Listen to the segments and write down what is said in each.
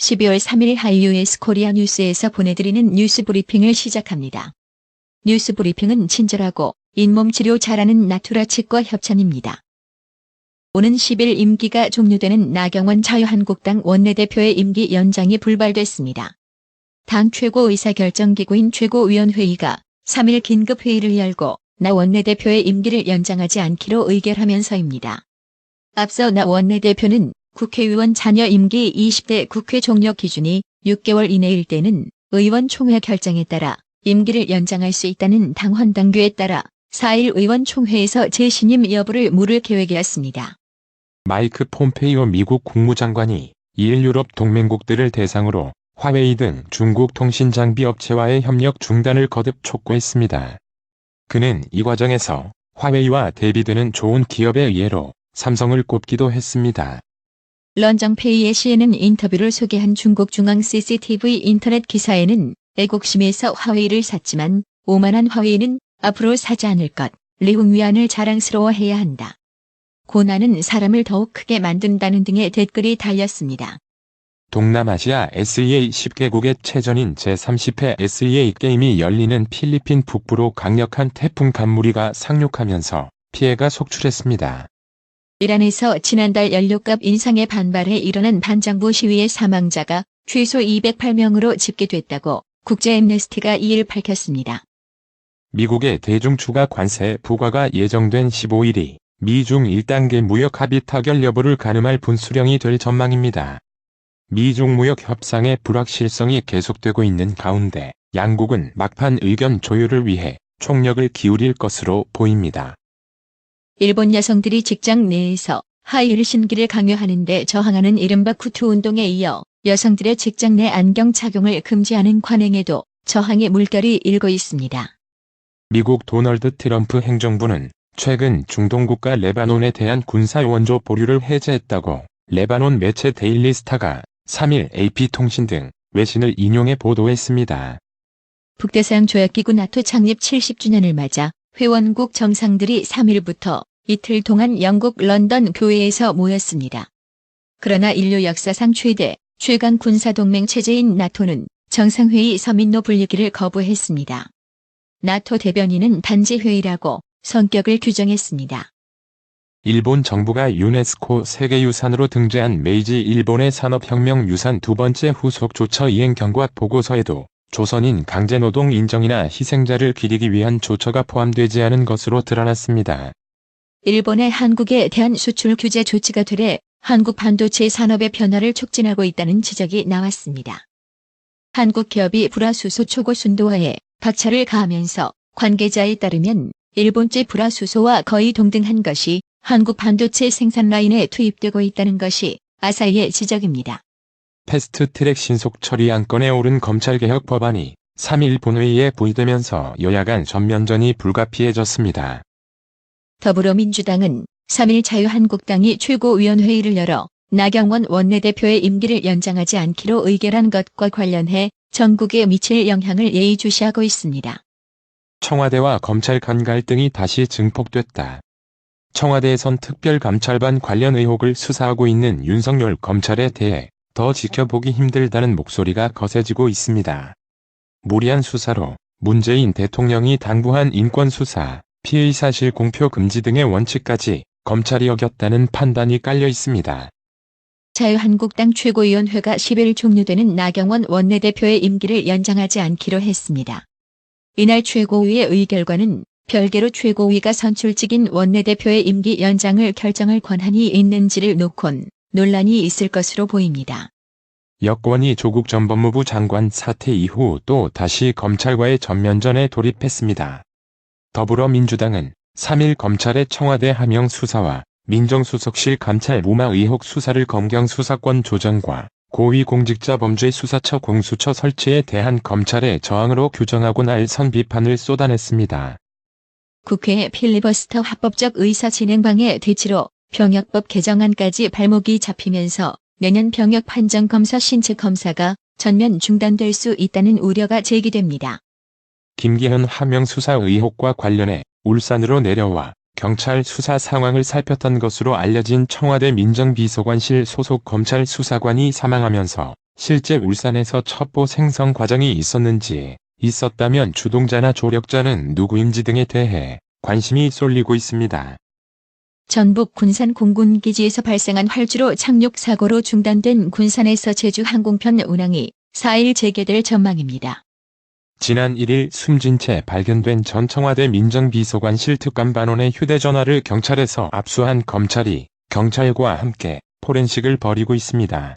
12월 3일 하이유에스 코리아 뉴스에서 보내드리는 뉴스 브리핑을 시작합니다. 뉴스 브리핑은 친절하고 잇몸 치료 잘하는 나투라 치과 협찬입니다. 오는 10일 임기가 종료되는 나경원 자유한국당 원내대표의 임기 연장이 불발됐습니다. 당 최고의사결정기구인 최고위원회의가 3일 긴급회의를 열고 나 원내대표의 임기를 연장하지 않기로 의결하면서입니다. 앞서 나 원내대표는 국회의원 자녀 임기 20대 국회 종료 기준이 6개월 이내일 때는 의원 총회 결정에 따라 임기를 연장할 수 있다는 당헌 당규에 따라 4일 의원 총회에서 재신임 여부를 물을 계획이었습니다. 마이크 폼페이오 미국 국무장관이 2일 유럽 동맹국들을 대상으로 화웨이 등 중국 통신 장비 업체와의 협력 중단을 거듭 촉구했습니다. 그는 이 과정에서 화웨이와 대비되는 좋은 기업의 예로 삼성을 꼽기도 했습니다. 런정페이의 CNN 인터뷰를 소개한 중국 중앙 CCTV 인터넷 기사에는 애국심에서 화웨이를 샀지만 오만한 화웨이는 앞으로 사지 않을 것, 리홍위안을 자랑스러워해야 한다. 고난은 사람을 더욱 크게 만든다는 등의 댓글이 달렸습니다. 동남아시아 SEA 10개국의 최전인 제30회 SEA 게임이 열리는 필리핀 북부로 강력한 태풍 간무리가 상륙하면서 피해가 속출했습니다. 이란에서 지난달 연료값 인상에 반발해 일어난 반정부 시위의 사망자가 최소 208명으로 집계됐다고 국제 엠네스티가 2일 밝혔습니다. 미국의 대중추가 관세 부과가 예정된 15일이 미중 1단계 무역 합의 타결 여부를 가늠할 분수령이 될 전망입니다. 미중 무역 협상의 불확실성이 계속되고 있는 가운데 양국은 막판 의견 조율을 위해 총력을 기울일 것으로 보입니다. 일본 여성들이 직장 내에서 하이힐 신기를 강요하는데 저항하는 이른바 쿠투 운동에 이어 여성들의 직장 내 안경 착용을 금지하는 관행에도 저항의 물결이 일고 있습니다. 미국 도널드 트럼프 행정부는 최근 중동 국가 레바논에 대한 군사 원조 보류를 해제했다고 레바논 매체 데일리 스타가 3일 AP통신 등 외신을 인용해 보도했습니다. 북대서양 조약기구 나토 창립 70주년을 맞아 회원국 정상들이 3일부터 이틀 동안 영국 런던 교회에서 모였습니다. 그러나 인류 역사상 최대 최강 군사동맹 체제인 나토는 정상회의 서민노 불리기를 거부했습니다. 나토 대변인은 단지 회의라고 성격을 규정했습니다. 일본 정부가 유네스코 세계유산으로 등재한 메이지 일본의 산업혁명 유산 두 번째 후속 조처 이행 경과 보고서에도 조선인 강제노동 인정이나 희생자를 기리기 위한 조처가 포함되지 않은 것으로 드러났습니다. 일본의 한국에 대한 수출 규제 조치가 되래 한국 반도체 산업의 변화를 촉진하고 있다는 지적이 나왔습니다. 한국 기업이 불화수소 초고 순도화에 박차를 가하면서 관계자에 따르면 일본제 불화수소와 거의 동등한 것이 한국 반도체 생산 라인에 투입되고 있다는 것이 아사히의 지적입니다. 패스트트랙 신속 처리 안건에 오른 검찰개혁 법안이 3일 본회의에 부의되면서 여야 간 전면전이 불가피해졌습니다. 더불어민주당은 3일 자유한국당이 최고위원회의를 열어 나경원 원내대표의 임기를 연장하지 않기로 의결한 것과 관련해 전국에 미칠 영향을 예의주시하고 있습니다. 청와대와 검찰 간 갈등이 다시 증폭됐다. 청와대에선 특별감찰반 관련 의혹을 수사하고 있는 윤석열 검찰에 대해 더 지켜보기 힘들다는 목소리가 거세지고 있습니다. 무리한 수사로 문재인 대통령이 당부한 인권수사, 피의사실 공표 금지 등의 원칙까지 검찰이 어겼다는 판단이 깔려 있습니다. 자유한국당 최고위원회가 10일 종료되는 나경원 원내대표의 임기를 연장하지 않기로 했습니다. 이날 최고위의 의결과는 별개로 최고위가 선출직인 원내대표의 임기 연장을 결정할 권한이 있는지를 놓곤 논란이 있을 것으로 보입니다. 여권이 조국 전 법무부 장관 사퇴 이후 또 다시 검찰과의 전면전에 돌입했습니다. 더불어민주당은 3일 검찰의 청와대 하명 수사와 민정수석실 감찰 무마 의혹 수사를 검경 수사권 조정과 고위공직자 범죄 수사처 공수처 설치에 대한 검찰의 저항으로 규정하고 날선 비판을 쏟아냈습니다. 국회 필리버스터 합법적 의사 진행방해 대치로 병역법 개정안까지 발목이 잡히면서 내년 병역 판정 검사 신체 검사가 전면 중단될 수 있다는 우려가 제기됩니다. 김기현 하명 수사 의혹과 관련해 울산으로 내려와 경찰 수사 상황을 살폈던 것으로 알려진 청와대 민정비서관실 소속 검찰 수사관이 사망하면서 실제 울산에서 첩보 생성 과정이 있었는지, 있었다면 주동자나 조력자는 누구인지 등에 대해 관심이 쏠리고 있습니다. 전북 군산 공군기지에서 발생한 활주로 착륙 사고로 중단된 군산에서 제주 항공편 운항이 4일 재개될 전망입니다. 지난 1일 숨진 채 발견된 전 청와대 민정비서관실 특감반원의 휴대전화를 경찰에서 압수한 검찰이 경찰과 함께 포렌식을 벌이고 있습니다.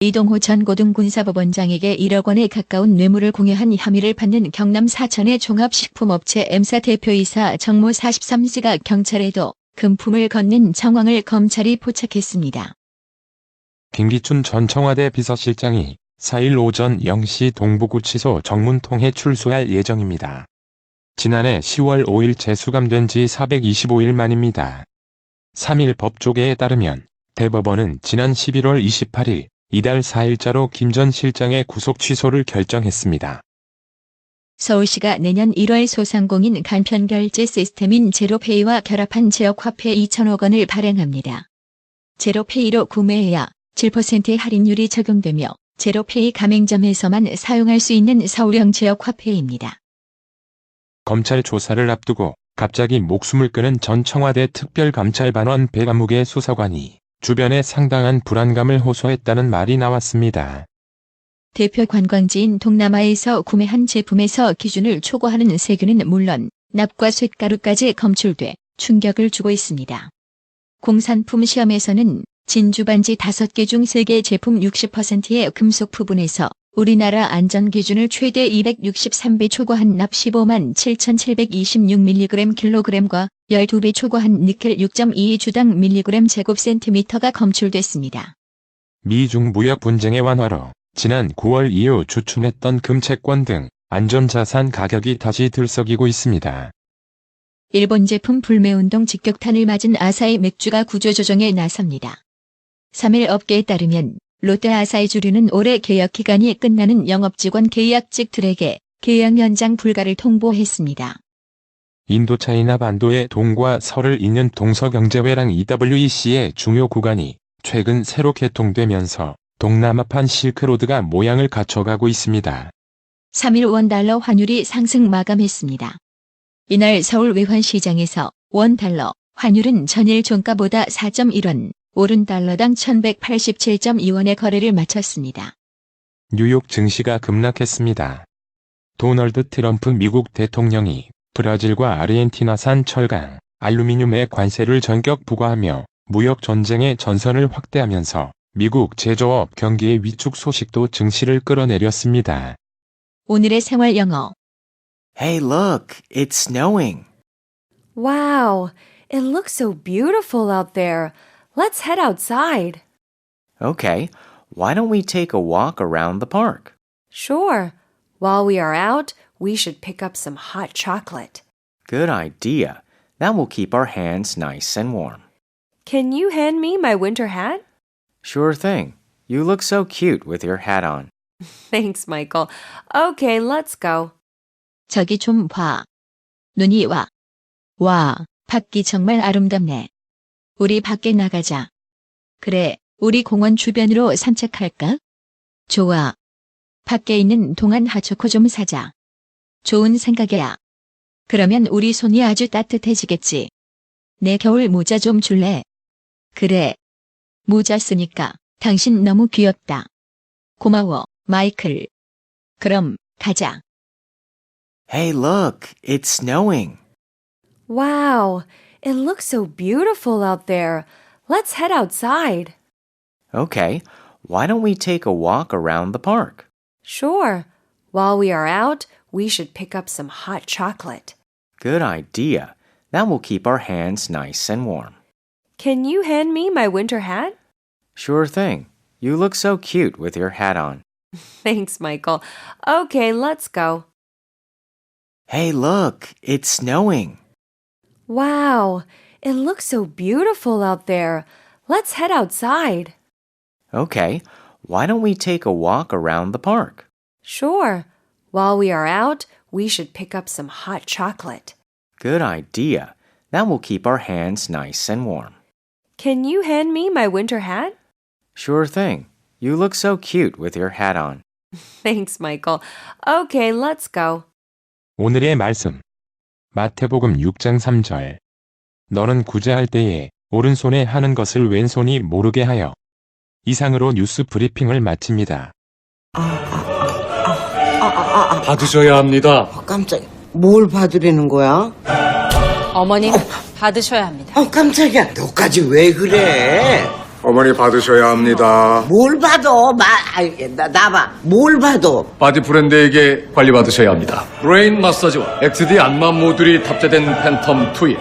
이동호 전 고등군사법원장에게 1억 원에 가까운 뇌물을 공여한 혐의를 받는 경남 사천의 종합식품업체 M사 대표이사 정모 43씨가 경찰에도 금품을 건넨 정황을 검찰이 포착했습니다. 김기춘 전 청와대 비서실장이 4일 오전 0시 동부구치소 정문통에 출소할 예정입니다. 지난해 10월 5일 재수감된 지 425일 만입니다. 3일 법조계에 따르면 대법원은 지난 11월 28일 이달 4일자로 김 전 실장의 구속 취소를 결정했습니다. 서울시가 내년 1월 소상공인 간편결제 시스템인 제로페이와 결합한 지역화폐 2천억 원을 발행합니다. 제로페이로 구매해야 7%의 할인율이 적용되며 제로페이 가맹점에서만 사용할 수 있는 서울형 지역화폐입니다. 검찰 조사를 앞두고 갑자기 목숨을 끊은 전 청와대 특별감찰반원 배감욱의 수사관이 주변에 상당한 불안감을 호소했다는 말이 나왔습니다. 대표 관광지인 동남아에서 구매한 제품에서 기준을 초과하는 세균은 물론 납과 쇳가루까지 검출돼 충격을 주고 있습니다. 공산품 시험에서는 진주 반지 5개 중 3개 제품 60%의 금속 부분에서 우리나라 안전 기준을 최대 263배 초과한 납 15만 7,726mg 킬로그램과 12배 초과한 니켈 6.22주당 밀리그램 제곱센티미터가 검출됐습니다. 미중 무역 분쟁의 완화로 지난 9월 이후 주춤했던 금채권 등 안전자산 가격이 다시 들썩이고 있습니다. 일본 제품 불매운동 직격탄을 맞은 아사히 맥주가 구조조정에 나섭니다. 3일 업계에 따르면 롯데 아사히 주류는 올해 계약 기간이 끝나는 영업직원 계약직들에게 계약 연장 불가를 통보했습니다. 인도차이나 반도의 동과 설을 잇는 동서경제회랑 EWEC의 중요 구간이 최근 새로 개통되면서 동남아판 실크로드가 모양을 갖춰가고 있습니다. 3일 원달러 환율이 상승 마감했습니다. 이날 서울 외환시장에서 원달러 환율은 전일 종가보다 4.1원, 오른 달러당 1187.2원의 거래를 마쳤습니다. 뉴욕 증시가 급락했습니다. 도널드 트럼프 미국 대통령이 브라질과 아르헨티나산 철강, 알루미늄에 관세를 전격 부과하며 무역 전쟁의 전선을 확대하면서 미국 제조업 경기의 위축 소식도 증시를 끌어내렸습니다. 오늘의 생활 영어 Hey, look, it's snowing. Wow, it looks so beautiful out there. Let's head outside. Okay, why don't we take a walk around the park? Sure. While we are out, we should pick up some hot chocolate. Good idea. That will keep our hands nice and warm. Can you hand me my winter hat? Sure thing. You look so cute with your hat on. Thanks, Michael. Okay, let's go. 저기 좀 봐. 눈이 와. 와, 밖이 정말 아름답네. 우리 밖에 나가자. 그래, 우리 공원 주변으로 산책할까? 좋아. 밖에 있는 동안 하초코 좀 사자. 좋은 생각이야. 그러면 우리 손이 아주 따뜻해지겠지. 내 겨울 모자 좀 줄래? 그래. 모자 쓰니까 당신 너무 귀엽다. 고마워, 마이클. 그럼 가자. Hey, look, it's snowing. Wow, it looks so beautiful out there. Let's head outside. Okay, why don't we take a walk around the park? Sure. While we are out, we should pick up some hot chocolate. Good idea. That will keep our hands nice and warm. Can you hand me my winter hat? Sure thing. You look so cute with your hat on. Thanks, Michael. Okay, let's go. Hey, look, it's snowing. Wow, it looks so beautiful out there. Let's head outside. Okay, why don't we take a walk around the park? Sure. While we are out, we should pick up some hot chocolate. Good idea. That will keep our hands nice and warm. Can you hand me my winter hat? Sure thing. You look so cute with your hat on. Thanks, Michael. Okay, let's go. 오늘의 말씀. 마태복음 6장 3절. 너는 구제할 때에 오른손에 하는 것을 왼손이 모르게 하여. 이상으로 뉴스 브리핑을 마칩니다. 받으셔야 합니다. 어, 깜짝이야. 뭘 받으려는 거야? 어머님 받으셔야 합니다. 어, 깜짝이야. 너까지 왜 그래? 어머니 받으셔야 합니다. 뭘 받아? 마, 아이, 나, 나봐. 뭘 받아? 바디 브랜드에게 관리 받으셔야 합니다. 브레인 마사지와 XD 안마 모듈이 탑재된 팬텀 2에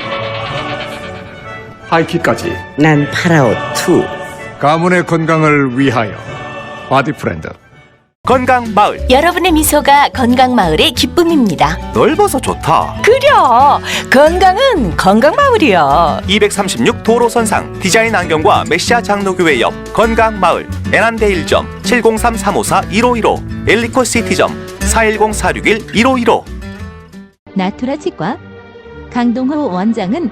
하이킥까지 난 파라오 2. 가문의 건강을 위하여 바디 브랜드. 건강 마을 여러분의 미소가 건강 마을의 기쁨입니다. 넓어서 좋다. 그려 건강은 건강 마을이야. 236 도로선상 디자인 안경과 메시아 장로교회 옆 건강 마을 애난데 1점 703-354-1515 엘리코 시티점 410-461-1515 나투라 치과 강동호 원장은